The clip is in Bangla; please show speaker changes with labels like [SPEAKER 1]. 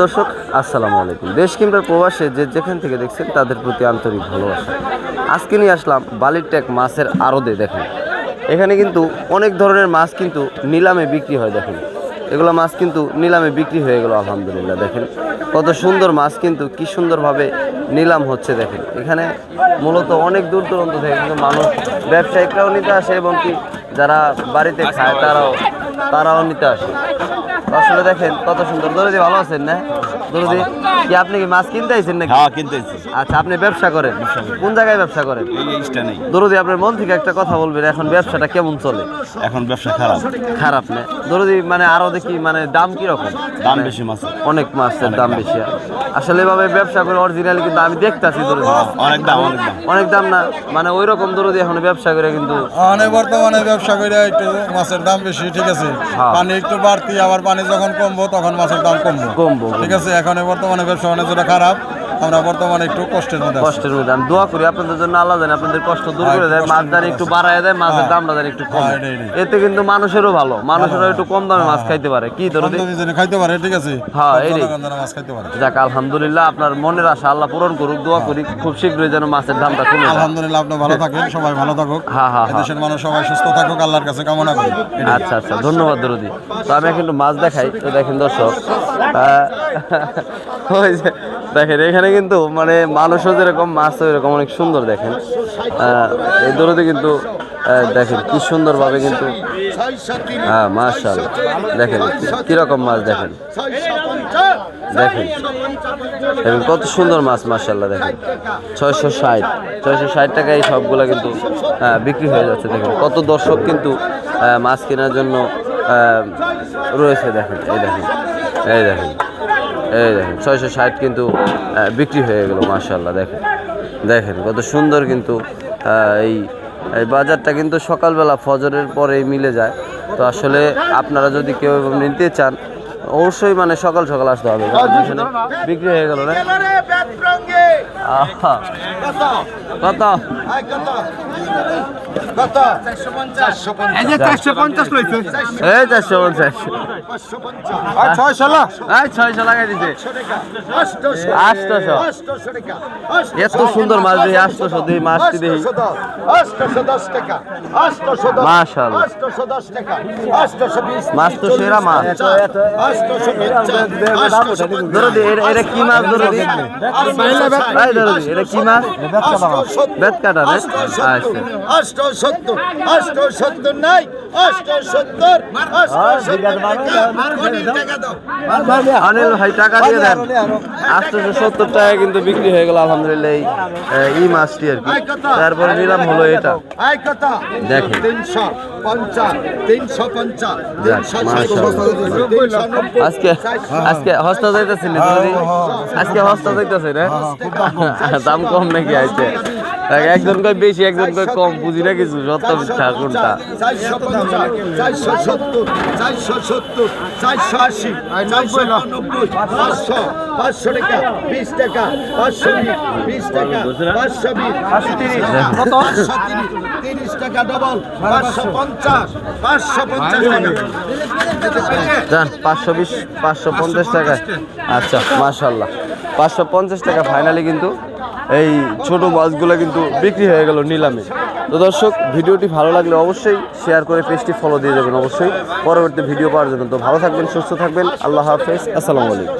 [SPEAKER 1] দর্শক, আসসালামু আলাইকুম। দেশ কিংবা প্রবাসে যে যেখান থেকে দেখছেন, তাদের প্রতি আন্তরিক ভালোবাসা। আজকে নিয়ে আসলাম বালির ট্যাক মাছের আড়দে দেখেন। এখানে কিন্তু অনেক ধরনের মাছ কিন্তু নিলামে বিক্রি হয়, দেখেন। এগুলো মাছ কিন্তু নিলামে বিক্রি হয়ে গেল, আলহামদুলিল্লাহ, দেখেন। কত সুন্দর মাছ কিন্তু, কি সুন্দরভাবে নিলাম হচ্ছে, দেখেন। এখানে মূলত অনেক দূর দূরান্ত থেকে কিন্তু মানুষ ব্যবসায়িকরাও নিতে আসে, এবং কি যারা বাড়িতে খায়, তারাও তারাও নিতে আসে। আসলে দেখেন কত সুন্দর। দরদি ভালো আছেন না? দরদি কি আপনি কি মাছ কিনতে আইছেন নাকি?
[SPEAKER 2] হ্যাঁ কিনতেছি
[SPEAKER 1] আচ্ছা আপনি ব্যবসা করেন? কোন জায়গায় ব্যবসা করেন?
[SPEAKER 2] এই
[SPEAKER 1] দরদি আপনার মন থেকে একটা কথা বলবেন এখন ব্যবসাটা কেমন চলে?
[SPEAKER 2] এখন ব্যবসা খারাপ।
[SPEAKER 1] খারাপ না। দরদি মানে আরও দেখি মানে দাম কি রকম
[SPEAKER 2] দাম বেশি মাছ
[SPEAKER 1] অনেক মাছের দাম বেশি। আসলে এভাবে ব্যবসা করে অরিজিনালি কিন্তু আমি দেখতাছি দরদি।
[SPEAKER 2] অনেক দাম অনেক দাম।
[SPEAKER 1] অনেক দাম না? মানে ওই রকম দরদি এখন ব্যবসা করে কিন্তু
[SPEAKER 3] মানে বর্তমানে ব্যবসা করে একটু মাছের দাম বেশি ঠিক আছে?
[SPEAKER 1] হ্যাঁ।
[SPEAKER 3] পানি একটু বাড়তি আবার পানি যখন কমবো তখন মাছের দাম কমবো।
[SPEAKER 1] কমবো
[SPEAKER 3] ঠিক আছে এখন বর্তমানে ব্যবসা বাণিজ্যটা খারাপ। আমরা বর্তমানে একটু কষ্টের মধ্যে
[SPEAKER 1] কষ্টের মধ্যে আমি দোয়া করি আপনাদের জন্য আল্লাহ জানে আপনাদের কষ্ট দূর
[SPEAKER 3] হ্যাঁ,
[SPEAKER 1] করে দেয় মাছ দাঁড়িয়ে একটু বাড়ায় দেয় মাছের
[SPEAKER 3] হ্যাঁ।
[SPEAKER 1] দামটা দাঁড়িয়ে একটু কম।
[SPEAKER 3] হ্যাঁ।
[SPEAKER 1] এতে কিন্তু মানুষেরও ভালো। মানুষেরও একটু কম দামে মাছ খাইতে পারে। কি ধরো
[SPEAKER 3] খাইতে পারে ঠিক আছে?
[SPEAKER 1] হ্যাঁ,
[SPEAKER 3] যেন মাছ খাইতে পারে।
[SPEAKER 1] যাক আলহামদুলিল্লাহ আপনার মনের আশা আল্লাহ পূরণ করুক দোয়া করি। খুব শীঘ্রই যেন মাছের দামটা কমে
[SPEAKER 3] আলহামদুলিল্লাহ আপনি ভালো থাকেন সবাই ভালো থাকুক।
[SPEAKER 1] হ্যাঁ, হ্যাঁ, হ্যাঁ।
[SPEAKER 3] দেশের মানুষ সবাই সুস্থ থাকুক আল্লাহর কাছে কামনা করি।
[SPEAKER 1] আচ্ছা আচ্ছা ধন্যবাদ দরদি। তো আমি এখন মাছ দেখাই তো দেখেন দর্শক ওই যে দেখেন, এখানে কিন্তু মানে মানুষও যেরকম মাছ এরকম অনেক সুন্দর দেখেন। এই দরদি কিন্তু দেখেন কি সুন্দরভাবে কিন্তু হ্যাঁ মার্শাল দেখেন কীরকম মাছ দেখেন। দেখেন কত সুন্দর মাছ মার্শাল্লাহ দেখেন। ছয়শো ষাট ছয়শো ষাট টাকায় সবগুলো কিন্তু বিক্রি হয়ে যাচ্ছে, দেখেন। কত দর্শক কিন্তু মাছ কেনার জন্য রয়েছে, দেখেন। এই দেখেন এই দেখেন। এই দেখেন, ছয়শো ষাট কিন্তু বিক্রি হয়ে গেল মার্শাল্লাহ দেখেন। দেখেন, কত সুন্দর কিন্তু এই এই বাজারটা কিন্তু সকালবেলা ফজরের পরেই মিলে যায়। তো আসলে আপনারা যদি কেউ নিতে চান অবশ্যই মানে সকাল সকাল আসতে হবে। বিক্রি হয়ে গেল না? কত? এত সুন্দর মাছ মাছটি দেখি মাছ তো সেরা মাছ। এটা- কি মাছ ধরো দি? এই এটা কি মাছ বেত কাটা আচ্ছা
[SPEAKER 4] সত্তর অষ্ট সত্তর নাই
[SPEAKER 1] অনিল ভাই টাকা দিয়ে দেন আটশোশো সত্তর টাকা কিন্তু বিক্রি হয়ে গেল আলহামদুলিল্লাহ এই মাছটি আর কি তারপরে নিলাম হলো এটা দেখেন।
[SPEAKER 4] তিনশো
[SPEAKER 1] আজকে আজকে হস্তা যাইতেছে আজকে হস্তা যাইতেছে না দাম কম নাকি আছে একজন কয় বেশি একজন কয় কম বুঝি না কিছু সত্য মিথ্যা কোনটা?
[SPEAKER 4] চারশো চারশো সত্তর চারশো সত্তর চারশো আশি চারশো নব্বই পাঁচশো পাঁচশো টাকা বিশ টাকা পাঁচশো বিশ বিশ টাকা পাঁচশো বিশ পাঁচশো তিরিশ। পাঁচশো তিরিশ তিরিশ টাকা ডবল পাঁচশো। পঞ্চাশ পাঁচশো পঞ্চাশ টাকা।
[SPEAKER 1] পাঁচশো বিশ পাঁচশো পঞ্চাশ টাকা আচ্ছা মাশাল্লাহ। পাঁচশো পঞ্চাশ টাকা ফাইনালি কিন্তু এই ছোট মাছগুলো কিন্তু বিক্রি হয়ে গেল নিলামে। তো দর্শক, ভিডিওটি ভালো লাগলে অবশ্যই শেয়ার করে পেজটি ফলো দিয়ে যাবেন অবশ্যই। পরবর্তী ভিডিও পাওয়ার জন্য তো ভালো থাকবেন, সুস্থ থাকবেন। আল্লাহ হাফেজ। আসসালামু আলাইকুম।